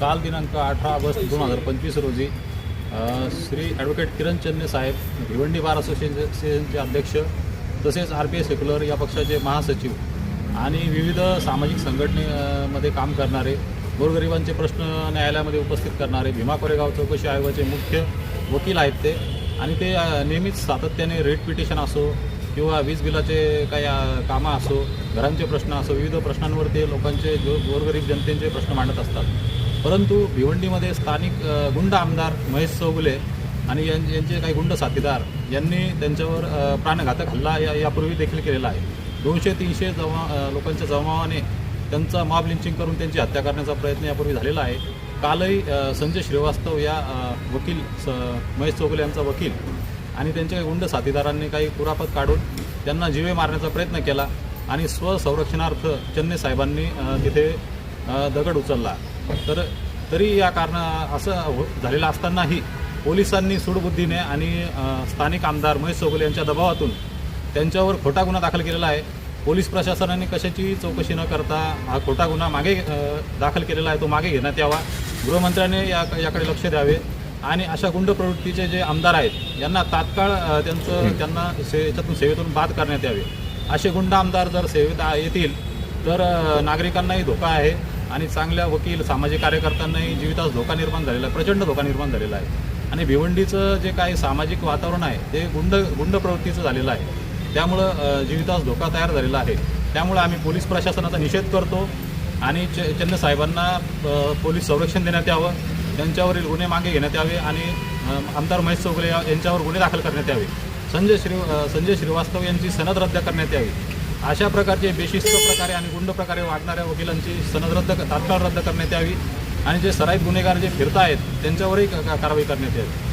काल दिनांक अठरा ऑगस्ट दोन हजार पंचवीस रोजी श्री ॲडव्होकेट किरण चन्ने साहेब भिवंडी बार असोसिएशनचे अध्यक्ष तसेच आर पी ए सेक्युलर या पक्षाचे महासचिव आणि विविध सामाजिक संघटनेमध्ये काम करणारे गोरगरिबांचे प्रश्न न्यायालयामध्ये उपस्थित करणारे भीमा कोरेगाव चौकशी आयोगाचे मुख्य वकील आहेत ते. आणि ते नेहमीच सातत्याने रेट पिटिशन असो किंवा वीज बिलाचे काही कामं असो घरांचे प्रश्न असो विविध प्रश्नांवर ते लोकांचे जो गोरगरीब जनतेचे प्रश्न मांडत असतात. परंतु भिवंडीमध्ये स्थानिक गुंड आमदार महेश चौगुले आणि यां- यांचे काही गुंड साथीदार यांनी त्यांच्यावर प्राणघातक हल्ला या यापूर्वी देखील केलेला आहे. दोनशे तीनशे जमा लोकांच्या जमावाने त्यांचा मॉब लिंचिंग करून त्यांची हत्या करण्याचा प्रयत्न यापूर्वी झालेला आहे. कालही संजय श्रीवास्तव या वकील स महेश चौगुले यांचा वकील आणि त्यांच्या गुंड साथीदारांनी काही कुरापत काढून त्यांना जीवे मारण्याचा प्रयत्न केला आणि स्वसंरक्षणार्थ चन्ने साहेबांनी तिथे दगड उचलला. तर तरी या कारण असं हो झालेलं असतानाही पोलिसांनी सूडबुद्धीने आणि स्थानिक आमदार महेश चौगुले यांच्या दबावातून त्यांच्यावर खोटा गुन्हा दाखल केलेला आहे. पोलीस प्रशासनाने कशाची चौकशी न करता हा खोटा गुन्हा मागे दाखल केलेला आहे तो मागे घेण्यात यावा. गृहमंत्र्याने या याकडे लक्ष द्यावे. आणि अशा गुंड प्रवृत्तीचे जे आमदार आहेत यांना तात्काळ त्यांचं त्यांना से याच्यातून सेवेतून बाद करण्यात यावे. असे गुंड आमदार जर सेवेत येतील तर नागरिकांनाही धोका आहे आणि चांगल्या वकील सामाजिक कार्यकर्त्यांनाही जीवितास धोका निर्माण झालेला आहे प्रचंड धोका निर्माण झालेला आहे. आणि भिवंडीचं जे काही सामाजिक वातावरण आहे ते गुंड गुंड प्रवृत्तीचं झालेलं आहे. त्यामुळं जीवितास धोका तयार झालेला आहे. त्यामुळं आम्ही पोलीस प्रशासनाचा निषेध करतो. आणि च चन्न साहेबांना पोलीस संरक्षण देण्यात यावं त्यांच्यावरील गुन्हे मागे घेण्यात यावे आणि आमदार महेश चौगले या- यांच्यावर गुन्हे दाखल करण्यात यावे. संजय श्री संजय श्रीवास्तव यांची सनद रद्द करण्यात यावी. अशा प्रकारचे बेशिस्त प्रकारे आणि गुंड प्रकारे वागणाऱ्या वकिलांची सनद रद्द तात्काळ रद्द करण्यात यावी आणि जे सराईत गुन्हेगार जे फिरत आहेत त्यांच्यावरही कारवाई करण्यात यावी.